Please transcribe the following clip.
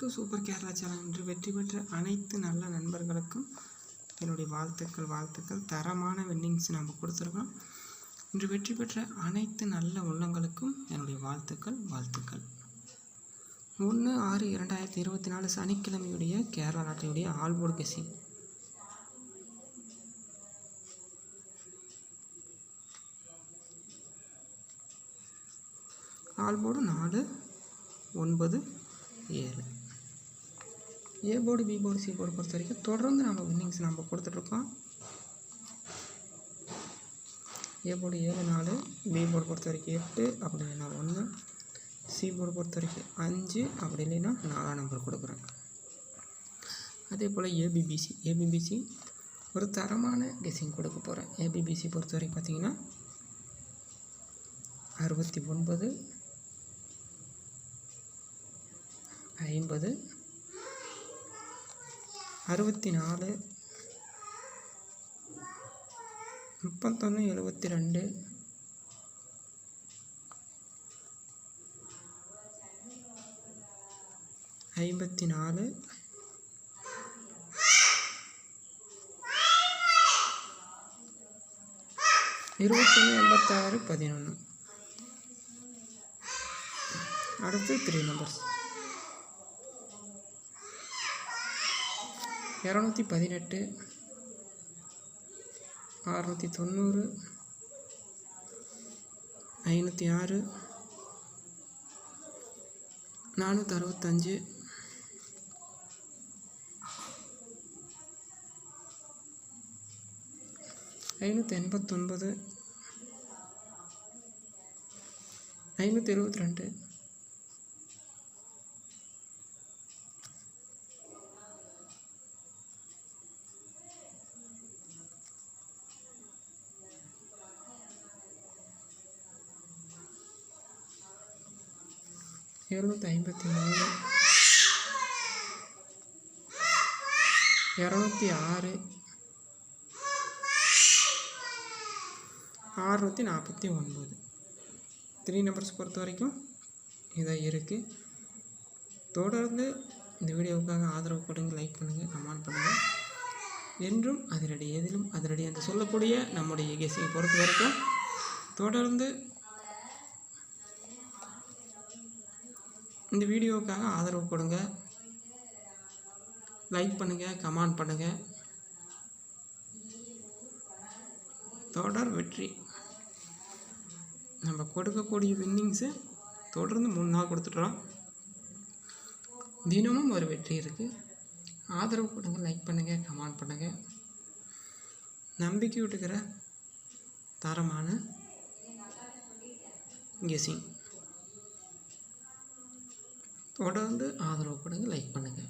Welcome to super Kerala channel என்று வெற்றி பெற்ற அனைத்து நல்ல நண்பர்களுக்கும் என்னுடைய வாழ்த்துக்கள் வாழ்த்துக்கள். தரமான வின்னிங்ஸ் நம்ம கொடுத்துருக்கோம் இன்று வெற்றி பெற்ற அனைத்து நல்ல உள்ளங்களுக்கும் என்னுடைய வாழ்த்துக்கள் வாழ்த்துக்கள். ஒன்று ஆறு இரண்டாயிரத்தி இருபத்தி நாலு சனிக்கிழமையுடைய கேரளா நாட்டினுடைய ஆல்போர்டு கெஸிங். ஆல்போர்டு நாலு ஒன்பது ஏழு. A board B board C board பொறுத்த வரைக்கும் தொடர்ந்து நம்ம வின்னிங்ஸ் நம்ம கொடுத்துட்ருக்கோம். ஏ போர்டு ஏழு நாலு பி போர்டு பொறுத்த வரைக்கும் எட்டு அப்படி இல்லைன்னா ஒன்று சி போர்டு பொறுத்த வரைக்கும் அஞ்சு அப்படி இல்லைன்னா நாலாம் நம்பர் கொடுக்குறேன். அதே போல் ஏபிபிசி ஏபிபிசி ஒரு தரமான கெஸிங் கொடுக்க போகிறேன் ஏபிபிசி பொறுத்த வரைக்கும் பார்த்தீங்கன்னா அறுபத்தி ஒன்பது ஐம்பது அறுபத்தி நாலு முப்பத்தொன்று எழுபத்தி ரெண்டு ஐம்பத்தி நாலு இருபத்தொன்று எண்பத்தாறு பதினொன்று அடுத்து த்ரீ நம்பர்ஸ் இரநூத்தி பதினெட்டு அறநூற்றி தொண்ணூறு ஐநூற்றி ஆறு நானூற்றி அறுபத்தஞ்சு ஐநூற்றி எண்பத்தொன்பது ஐநூற்றி எழுபத்தி ரெண்டு. இரநூத்தி ஐம்பத்தி மூணு. இரநூத்தி ஆறு. ஆறுநூற்றி நாற்பத்தி ஒன்பது. த்ரீ நம்பர்ஸ் பொறுத்த வரைக்கும் இதாக இருக்குது தொடர்ந்து இந்த வீடியோவுக்காக ஆதரவு கொடுங்க லைக் பண்ணுங்கள் கமெண்ட் பண்ணுங்கள் என்றும் அதிரடி எதிலும் அதிரடி என்று சொல்லக்கூடிய நம்முடைய கெஸிங் பொறுத்த வரைக்கும் தொடர்ந்து இந்த வீடியோவுக்காக ஆதரவு கொடுங்க. லைக் பண்ணுங்கள் கமெண்ட் பண்ணுங்கள் தொடர் வெற்றி. நம்ம கொடுக்கக்கூடிய வின்னிங்ஸு தொடர்ந்து மூணு நாள் கொடுத்துட்றோம் தினமும் ஒரு வெற்றி இருக்குது ஆதரவு கொடுங்க லைக் பண்ணுங்கள் கமெண்ட் பண்ணுங்கள் நம்பிக்கை விட்டுக்கிற தரமான கெஸிங் தொடர்ந்து ஆதரவு கொடுங்க லைக் பண்ணுங்கள்